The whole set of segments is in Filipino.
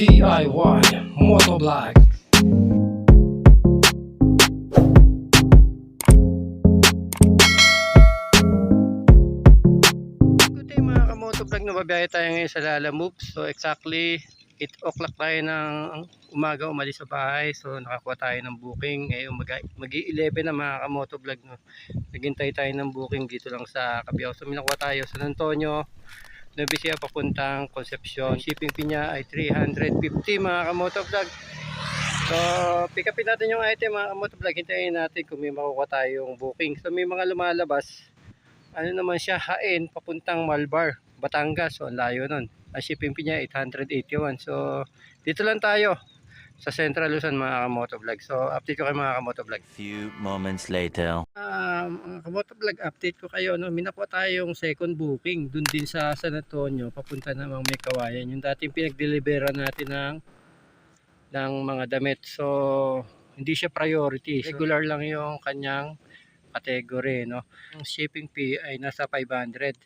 DIY Motovlog Good day mga kamotovlog na babiyahe tayo ngayon sa Lala Moves. So exactly 8 o'clock tayo ng umaga umalis sa bahay. So nakakuha tayo ng booking. Ngayon mag 11 na mga kamotovlog. No? Naghintay tayo ng booking dito lang sa Cabiao. So minakuha tayo sa San Antonio. Nabisya papuntang Concepcion. Shipping fee niya ay 350 mga kamotovlog. So pick upin natin yung item mga kamotovlog. Hintayin natin kung may makukuha tayong booking. So may mga lumalabas ano naman siya, Hain, papuntang Malbar, Batangas. So, ang layo nun. Ang shipping fee niya, 881. So, dito lang tayo sa Central Luzon, mga kamotovlog. So, update ko kayo mga kamotovlog. Few moments later. Um, mga kamotovlog, update ko kayo. No? Minakuha tayong second booking dun din sa San Antonio, papunta namang may kawayan. Yung dating pinag-delivera natin ng, ng mga damit. So, hindi siya priority. Regular lang yung kanyang category, no? Ang shipping fee ay nasa 500.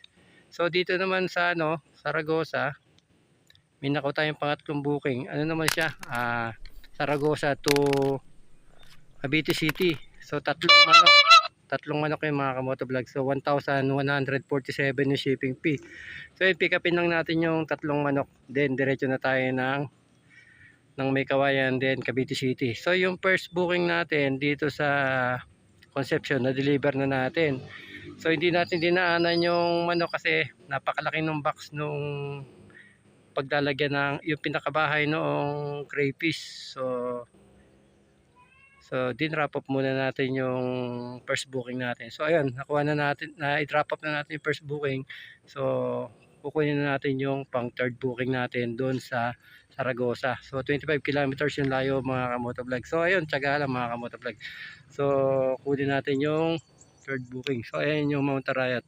So dito naman sa ano, Saragosa, may nakuha tayong pangatlong booking. Ano naman siya? Ah, Saragosa to Cavite City. So tatlong manok. Tatlong manok yung mga kamotovlog. So 1,147 yung shipping fee. So yun, pick upin lang natin yung tatlong manok. Then diretso na tayo ng ng may kawayan then Cavite City. So yung first booking natin dito sa Conception na deliver na natin. So hindi natin dinaanan yung manok kasi napakalaki ng box nung paglalagyan ng yung pinakabahay noong crayfish. So So din wrap up muna natin yung first booking natin. So ayun, nakuha na natin na i-drop up na natin yung first booking. So kukunin na natin yung pang third booking natin doon sa Saragosa. So 25 kilometers yung layo mga kamotovlog. So ayun, tsaga lang mga kamotovlog. So kunin natin yung third booking. So ayan yung Mount Arayat.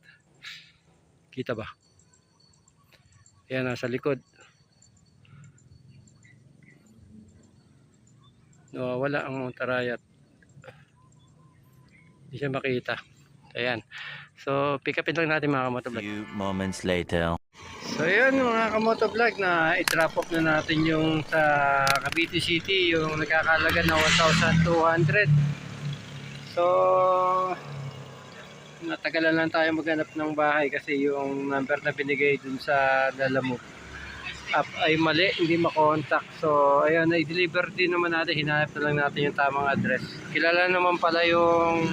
Kita ba? Ayan nasa likod. No, wala ang Mount Arayat. Hindi siya makita. Ayan. So pick upin lang natin mga kamotovlog. Few moments later. So yun mga kamotovlog na i-drop off na natin yung sa Cavite City yung nagkakalaga na 1,200 So natagalan lang tayo maghanap ng bahay kasi yung number na binigay dun sa Lalamove app ay mali, hindi makontak so ayun, i-deliver din naman natin hinanap na lang natin yung tamang address kilala naman pala yung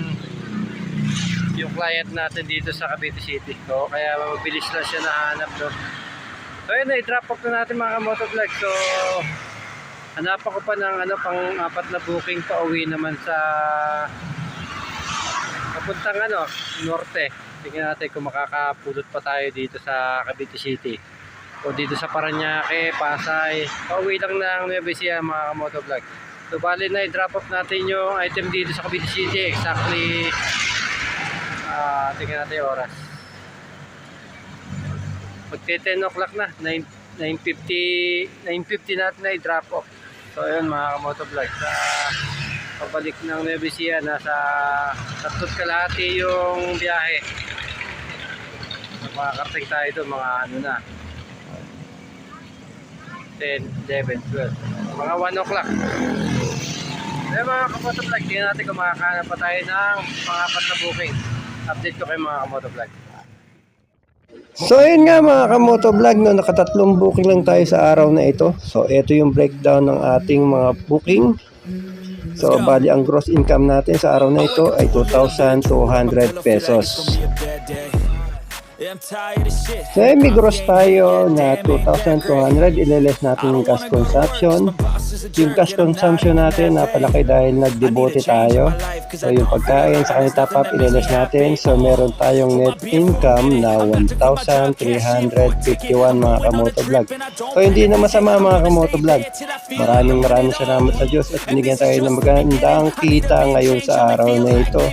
yung client natin dito sa Cavite City. So, kaya mabilis lang siya nahanap no. So, yun na, i-drop off na natin mga motovlog. So, hanapan ko pa ng ano, pang apat na booking pa uwi naman sa papuntang ano, norte. Tingnan natin kung makakapulot pa tayo dito sa Cavite City. O dito sa Paranaque, Pasay. Pauwi lang ng Nueva Ecija mga motovlog. So, bali na i-drop off natin yung item dito sa Cavite City. Exactly Ah, tingnan natin yung oras. Magte 10 o'clock na, 9 9:50 9:50 natin na i-drop off. So ayun mga kamotovlog sa pabalik ng Nueva Ecija nasa tatlot kalahati yung biyahe. Makakarating tayo doon mga ano na 10, 11, 12 mga 1 o'clock eh mga kamotovlog, tingnan natin kung makakahanap pa tayo ng pangapat na booking update ko kay mga kamotovlog. So ayun nga mga kamotovlog, no, nakatatlong booking lang tayo sa araw na ito. So ito yung breakdown ng ating mga booking. So bali ang gross income natin sa araw na ito ay 2,200 pesos. So ayun, may gross tayo na 2,200. Ileles natin yung cash consumption. Yung cash consumption natin napalaki dahil nagdebote tayo. So yung pagkain sa kanita top up, ileles natin. So meron tayong net income na 1,351 mga kamotovlog. So hindi na masama mga kamotovlog. Maraming maraming salamat sa Diyos at binigyan tayo ng magandang kita ngayon sa araw na ito.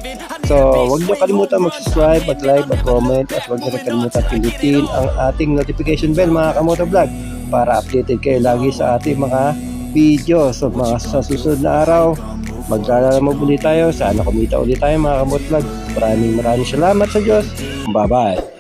So huwag niyo kalimutan mag-subscribe, mag-like, mag-comment at huwag niyo kalimutan pindutin ang ating notification bell mga kamotovlog para updated kayo lagi sa ating mga video. So mga sa susunod na araw, maglalaro ulit tayo. Sana kumita ulit tayo mga kamotovlog. Maraming maraming salamat sa Diyos. Bye-bye.